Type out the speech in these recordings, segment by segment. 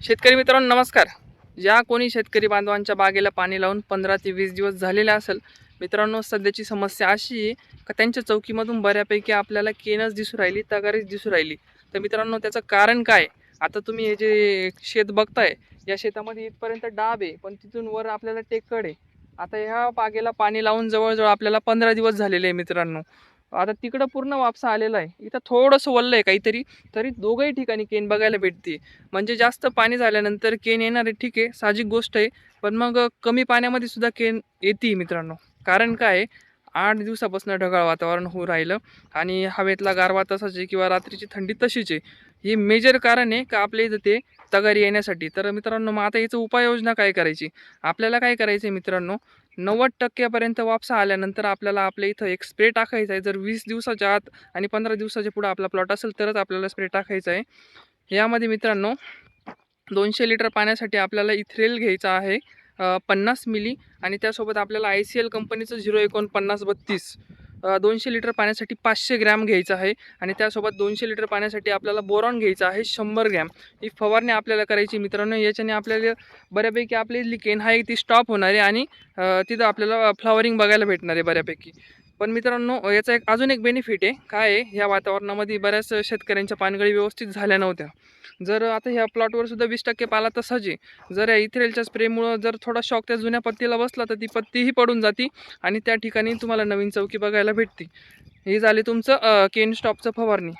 शेतकरी मित्रांनो नमस्कार. ज्या कोणी शेतकरी बांधवांच्या बागेला पाणी लावून पंधरा ते वीस दिवस झालेले असेल मित्रांनो सध्याची समस्या अशी आहे का त्यांच्या चौकीमधून बऱ्यापैकी आपल्याला केनच दिसू राहिली तगारीच दिसू राहिली. तर मित्रांनो त्याचं कारण काय? आता तुम्ही हे जे शेत बघताय या शेतामध्ये इथपर्यंत डाब आहे पण तिथून वर आपल्याला टेकड आहे. आता ह्या बागेला पाणी लावून जवळजवळ आपल्याला पंधरा दिवस झालेले आहे मित्रांनो. आता तिकडं पूर्ण वापसा आलेला आहे. इथं थोडंसं वल्लं आहे काहीतरी तरी दोघंही ठिकाणी केन बघायला भेटते. म्हणजे जास्त पाणी झाल्यानंतर केन येणार आहे ठीक आहे साहजिक गोष्ट आहे. पण मग कमी पाण्यामध्ये सुद्धा केन येते मित्रांनो. कारण काय आहे, आठ दिवसापासून ढगाळ वातावरण होऊ राहिलं आणि हवेतला गारवा तसाच आहे किंवा रात्रीची थंडी तशीच आहे. हे मेजर कारण आहे का आपल्या इथं ते तगारी येण्यासाठी. तर मित्रांनो मग आता याचं उपाययोजना काय करायची? आपल्याला काय करायचं आहे मित्रांनो नव्वद टक्क्यापर्यंत वापसा आल्यानंतर आपल्याला आपल्या इथं एक स्प्रे टाकायचा आहे. जर वीस दिवसाच्या आत आणि पंधरा दिवसाच्या पुढं आपला प्लॉट असेल तरच आपल्याला स्प्रे टाकायचा आहे. यामध्ये मित्रांनो दोनशे लिटर पाण्यासाठी आपल्याला इथ्रेल घ्यायचा आहे पन्नास मिली आणि त्यासोबत आपल्याला आय सी एल कंपनीचं झिरो एकोणपन्नास बत्तीस. दोनशे लिटर पाण्यासाठी पाचशे ग्रॅम घ्यायचं आहे आणि त्यासोबत दोनशे लिटर पाण्यासाठी आपल्याला बोरॉन घ्यायचं आहे शंभर ग्रॅम. ही फवारणी आपल्याला करायची मित्रांनो याच्याने आपल्याला बऱ्यापैकी आपली लिकेन हा एक ती स्टॉप होणार आहे आणि तिथं आपल्याला फ्लॉवरिंग बघायला भेटणार आहे बऱ्यापैकी. पण मित्रांनो याचा एक अजून एक बेनिफिट आहे. काय आहे? ह्या वातावरणामध्ये बऱ्याच शेतकऱ्यांच्या पानगळी व्यवस्थित झाल्या नव्हत्या. जर आता ह्या प्लॉटवर सुद्धा वीस टक्के पाला तसाच आहे. जर या इथरेलच्या स्प्रेमुळं जर थोडा शॉक त्या जुन्या पत्तीला बसला तर ती पत्तीही पडून जाती आणि त्या ठिकाणी तुम्हाला नवीन चौकी बघायला भेटते. हे झाले तुमचं केन स्टॉपचं फवारणी.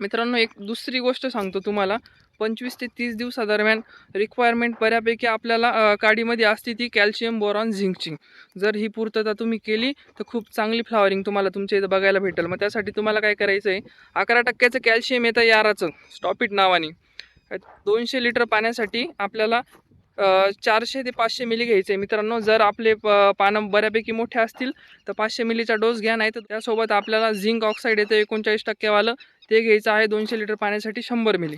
मित्रांनो एक दुसरी गोष्ट सांगतो तुम्हाला. पंचवीस ते तीस दिवसादरम्यान रिक्वायरमेंट बऱ्यापैकी आपल्याला काडीमध्ये असते ती कॅल्शियम बोरॉन झिंकची जर ही पूर्तता तुम्ही केली तर खूप चांगली फ्लॉवरिंग तुम्हाला तुमच्या इथं बघायला भेटेल. मग त्यासाठी तुम्हाला काय करायचं आहे अकरा टक्क्याचं कॅल्शियम येतं याराचं स्टॉपिट नावाने. दोनशे लिटर पाण्यासाठी आपल्याला चारशे ते पाचशे मिली घ्यायचे आहे मित्रांनो जर आपले प पानं बऱ्यापैकी मोठे असतील तर पाचशे मिलीचा डोस घ्या नाही तर त्यासोबत आपल्याला झिंक ऑक्साईड येतं एकोणचाळीस टक्केवालं ते घ्यायचं आहे दोनशे लिटर पाण्यासाठी शंभर मिली.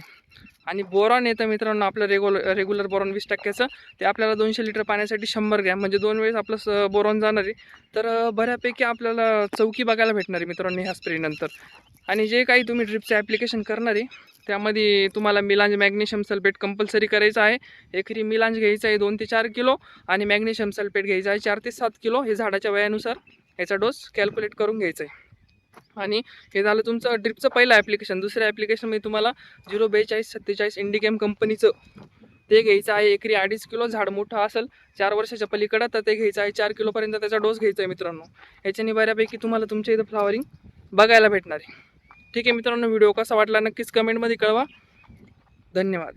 आणि बोरॉन येतं मित्रांनो आपलं रेग्युलर रेग्युलर बोरॉन वीस टक्क्याचं. ते आपल्याला दोनशे लिटर पाण्यासाठी शंभर ग्रॅम म्हणजे दोन वेळेस आपलं स बोरॉन जाणार आहे. तर बऱ्यापैकी आपल्याला चौकी बघायला भेटणार आहे मित्रांनो ह्या स्प्रेनंतर आणि जे काही तुम्ही ड्रिपचं ॲप्लिकेशन करणार आहे त्यामध्ये तुम्हाला मिलांज मॅग्नेशियम सल्फेट कंपल्सरी करायचं आहे. एकरी मिलांज घ्यायचं आहे दोन ते चार किलो आणि मॅग्नेशियम सल्फेट घ्यायचं आहे चार ते सात किलो. हे झाडाच्या वयानुसार याचा डोस कॅल्क्युलेट करून घ्यायचा आहे. आणि हे झालं तुमचं ड्रिपचं पहिलं ॲप्लिकेशन दुसऱ्या ॲप्लिकेशनमध्ये तुम्हाला झिरो बेचाळीस सत्तेचाळीस इंडिकेम कंपनीचं ते घ्यायचं आहे. एकरी अडीच किलो झाड मोठं असेल चार वर्षाच्या पलीकडं तर ते घ्यायचं आहे. चार किलोपर्यंत त्याचा डोस घ्यायचा आहे मित्रांनो. याच्याने बऱ्यापैकी तुम्हाला तुमच्या इथं फ्लॉवरिंग बघायला भेटणार आहे. ठीक आहे मित्रांनो व्हिडिओ कसा वाटला नक्कीच कमेंटमध्ये कळवा. धन्यवाद.